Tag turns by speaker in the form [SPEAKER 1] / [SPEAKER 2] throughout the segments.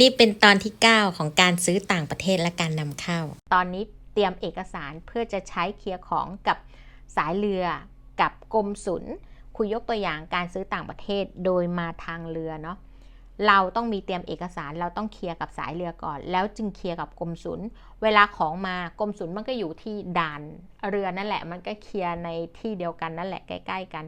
[SPEAKER 1] นี่เป็นตอนที่ 9 ของการซื้อต่างประเทศและการนำเข้า ตอนนี้เตรียมเอกสารเพื่อจะใช้เคลียร์ของกับสายเรือกับกรมศุลคุยยกตัวอย่างการซื้อต่างประเทศโดยมาทางเรือเนาะเราต้องมีเตรียมเอกสารเราต้องเคลียร์กับสายเรือก่อน แล้วจึงเคลียร์กับกรมศุลเวลาของมากรมศุลมันก็อยู่ที่ด่านเรือนั่นแหละ มันก็เคลียร์ในที่เดียวกันนั่นแหละใกล้ ๆ กัน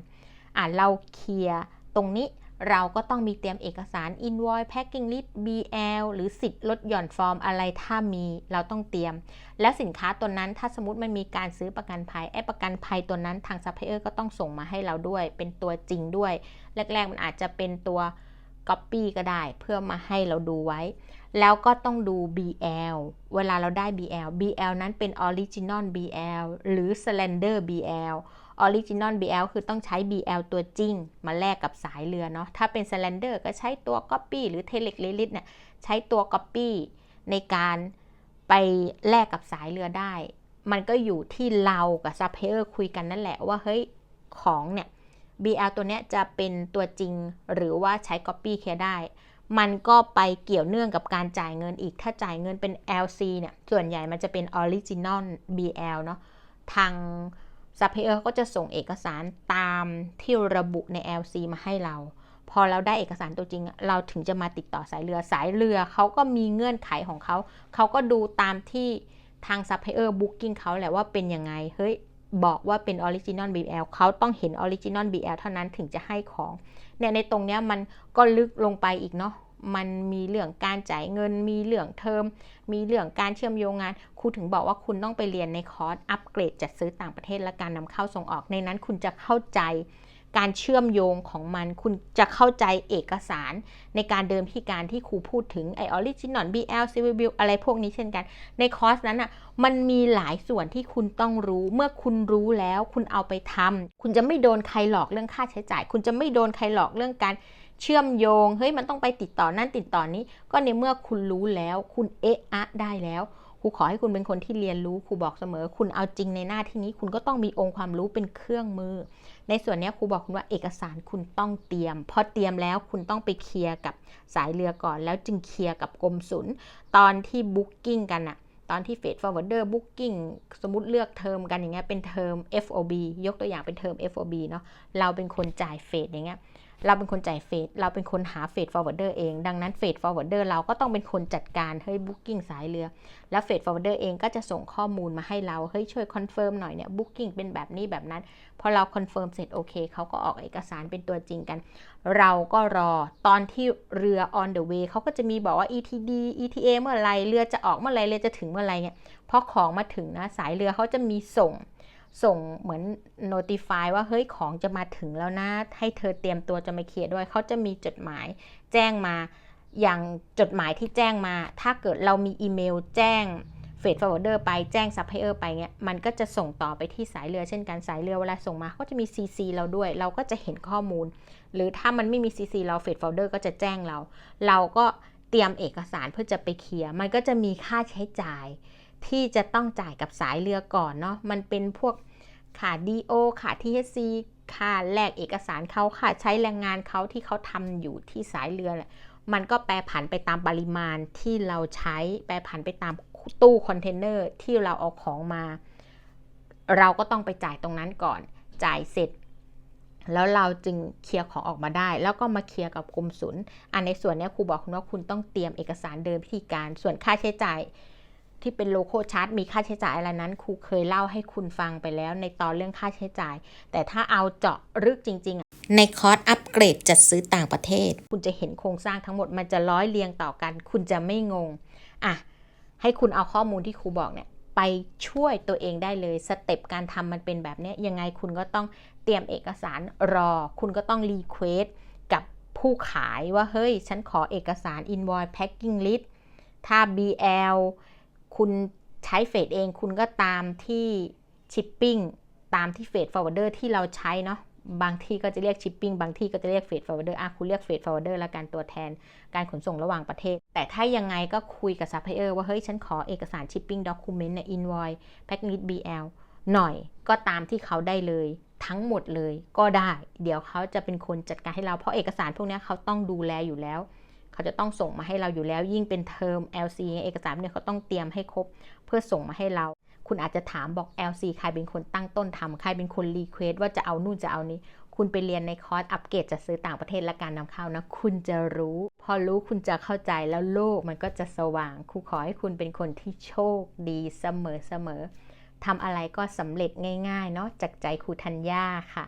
[SPEAKER 1] อ่าเราเคลียร์ตรงนี้ เราก็ต้องมีเตรียมเอกสาร invoice packing list BL หรือสิทธิ์ลดหย่อนฟอร์มอะไรถ้ามีเราต้องเตรียม แล้วสินค้าตัวนั้นถ้าสมมติมันมีการซื้อประกันภัยไอ้ประกันภัยตัวนั้นทางซัพพลายเออร์ก็ต้องส่งมาให้เราด้วย เป็นตัวจริงด้วย แรก ๆ มันอาจจะเป็นตัว Copy ก็ได้เพื่อมาให้เราดูไว้ แล้วก็ต้องดู BL เวลาเราได้ BL BL นั้นเป็น Original BL หรือ Slender BL Original BL คือต้องใช้ BL ตัวจริง มาแลกกับสายเรือเนาะถ้าเป็น Slender ก็ใช้ตัว Copy หรือ Telex l i l i t เนี่ยใช้ตัว Copy ในการไปแลกกับสายเรือได้ มันก็อยู่ที่เรากับซัพพลายเออร์คุยกันนั่นแหละว่าเฮ้ยของเนี่ย BL ตัวเนี้ยจะเป็นตัวจริงหรือว่าใช้ Copy เคลียร์ได้ มันก็ไปเกี่ยวเนื่องกับการจ่ายเงินอีก ถ้าจ่ายเงินเป็น LC เนี่ย ส่วนใหญ่มันจะเป็น Original BL เนาะ ทาง ซัพพลายเออร์ก็จะส่งเอกสารตามที่ระบุใน LC มาให้เรา พอเราได้เอกสารตัวจริง เราถึงจะมาติดต่อสายเรือสายเรือเขาก็มีเงื่อนไขของเขา เขาก็ดูตามที่ทางซัพพลายเออร์บุ๊กิ้งเขาแหละว่าเป็นยังไง เฮ้ย บอกว่าเป็น Original BL เขาต้องเห็น Original BL เท่านั้นถึงจะให้ของ เนี่ยในตรงเนี้ยมันก็ลึกลงไปอีกเนาะ มันมีเรื่องการจ่ายเงิน มีเรื่องเทอม มีเรื่องการเชื่อมโยงงาน ครูถึงบอกว่าคุณต้องไปเรียนในคอร์สอัปเกรดจัดซื้อต่างประเทศและการนำเข้าส่งออกในนั้น คุณจะเข้าใจการเชื่อมโยงของมัน คุณจะเข้าใจเอกสารในการเดิมที่การที่ครูพูดถึงไอออริจินอล BL Civil Bill อะไรพวกนี้เช่นกัน ในคอร์สนั้นอะมันมีหลายส่วนที่คุณต้องรู้ เมื่อคุณรู้แล้วคุณเอาไปทำคุณจะไม่โดนใครหลอกเรื่องค่าใช้จ่าย คุณจะไม่โดนใครหลอกเรื่องการ เชื่อมโยง เฮ้ยมันต้องไปติดต่อนั่นติดต่อนี้ ก็ในเมื่อคุณรู้แล้ว คุณเอะอะได้แล้วครูขอให้คุณเป็นคนที่เรียนรู้ครูบอกเสมอ คุณเอาจริงในหน้าที่นี้ คุณก็ต้องมีองค์ความรู้เป็นเครื่องมือ ในส่วนนี้ครูบอกคุณว่าเอกสารคุณต้องเตรียมพอเตรียมแล้วคุณต้องไปเคลียร์กับสายเรือก่อน แล้วจึงเคลียร์กับกรมศุลตอนที่บุ๊กิ้งกันอะตอนที่เฟดฟอร์เวิร์ดเดอร์บุ๊กิ้งสมมติเลือกเทอมกันอย่างเงี้ยเป็นเทอม FOB ยกตัวอย่างเป็นเทอม FOB เนาะเราเป็นคนจ่ายเฟดอย่างเงี้ย เราเป็นคนจ่ายเฟดเราเป็นคนหาเฟดฟอร์เวิร์ดเดอร์เอง ดังนั้นเฟดฟอร์เวิร์ดเดอร์เราก็ต้องเป็นคนจัดการเฮ้ยบุ๊กิ้งสายเรือ แล้วเฟดฟอร์เวิร์ดเดอร์เองก็จะส่งข้อมูลมาให้เราเฮ้ยช่วยคอนเฟิร์มหน่อยเนี่ยบุ๊กิ้งเป็นแบบนี้แบบนั้น พอเราคอนเฟิร์มเสร็จโอเคเขาก็ออกเอกสารเป็นตัวจริงกัน เราก็รอตอนที่เรือ on the way เขาก็จะมีบอกว่า ETD ETA เมื่อไรเรือจะออกเมื่อไรเรือจะถึงเมื่อไรเนี่ยพอของมาถึงนะสายเรือเขาจะมีส่ง ส่งเหมือน notify ว่าเฮ้ยของจะมาถึงแล้วนะ ให้เธอเตรียมตัวจะมาเคลียร์ด้วย เขาจะมีจดหมายแจ้งมา อย่างจดหมายที่แจ้งมา ถ้าเกิดเรามีอีเมลแจ้งเฟดฟอร์เดอร์ไปแจ้งซัพพลายเออร์ไปเงี้ยมันก็จะส่งต่อไปที่สายเรือเช่นกันสายเรือเวลาส่งมาเขาจะมี CC เราด้วย เราก็จะเห็นข้อมูล หรือถ้ามันไม่มี CC เราเฟดฟอร์เดอร์ก็จะแจ้งเรา เราก็เตรียมเอกสารเพื่อจะไปเคลียร์มันก็จะมีค่าใช้จ่าย ที่จะต้องจ่ายกับสายเรือก่อนเนาะมันเป็นพวกค่า DO ค่า THC ค่าแลกเอกสารเขาค่าใช้แรงงานเขาที่เขาทำอยู่ที่สายเรือแหละมันก็แปรผันไปตามปริมาณที่เราใช้แปรผันไปตามตู้คอนเทนเนอร์ที่เราเอาของมา เราก็ต้องไปจ่ายตรงนั้นก่อน จ่ายเสร็จ แล้วเราจึงเคลียร์ของออกมาได้ แล้วก็มาเคลียร์กับกรมศุลอันในส่วนนี้ครูบอกคุณว่าคุณต้องเตรียมเอกสารเดิมพิธีการส่วนค่าใช้จ่าย ที่เป็นโลโก้ชาร์ตมีค่าใช้จ่ายอะไรนั้นครูเคยเล่าให้คุณฟังไปแล้วในตอนเรื่องค่าใช้จ่าย แต่ถ้าเอาเจาะลึกจริง ๆ ในคอร์สอัปเกรดจัดซื้อต่างประเทศ คุณจะเห็นโครงสร้างทั้งหมดมันจะร้อยเรียงต่อกัน คุณจะไม่งงอะให้คุณเอาข้อมูลที่ครูบอกเนี่ยไปช่วยตัวเองได้เลยสเต็ปการทำมันเป็นแบบนี้ยังไงคุณก็ต้องเตรียมเอกสารรอ คุณก็ต้องรีเควสกับผู้ขายว่าเฮ้ย ฉันขอเอกสาร invoice packing list ถ้า BL คุณใช้เฟดเองคุณก็ตามที่ชิปปิ้งตามที่เฟดฟอร์เวอร์เดอร์ที่เราใช้เนาะบางที่ก็จะเรียกชิปปิ้งบางที่ก็จะเรียกเฟดฟอร์เวอร์เดอร์อะคุณเรียกเฟดฟอร์เวอร์เดอร์ละกันตัวแทนการขนส่งระหว่างประเทศ แต่ถ้ายังไงก็คุยกับซัพพลายเออร์ว่า เฮ้ย ฉันขอเอกสารชิปปิ้งด็อกิเมนต์เนี่ยอินวอยแพ็กลิส BL หน่อยก็ตามที่เขาได้เลยทั้งหมดเลยก็ได้ เดี๋ยวเขาจะเป็นคนจัดการให้เราเพราะเอกสารพวกนี้เขาต้องดูแลอยู่แล้ว เขาจะต้องส่งมาให้เราอยู่แล้ว ยิ่งเป็นเทอม LC เอกสารเนี่ยเขาต้องเตรียมให้ครบเพื่อส่งมาให้เรา คุณอาจจะถามบอก LC ใครเป็นคนตั้งต้นทำใครเป็นคนรีเควสว่าจะเอานู่นจะเอานี้คุณไปเรียนในคอร์สอัปเกรดจะซื้อต่างประเทศและการนำเข้านะ คุณจะรู้ พอรู้คุณจะเข้าใจแล้วโลกมันก็จะสว่างครูขอให้คุณเป็นคนที่โชคดีเสมอเสมอทำอะไรก็สำเร็จง่ายๆเนาะจากใจครูธัญญาค่ะ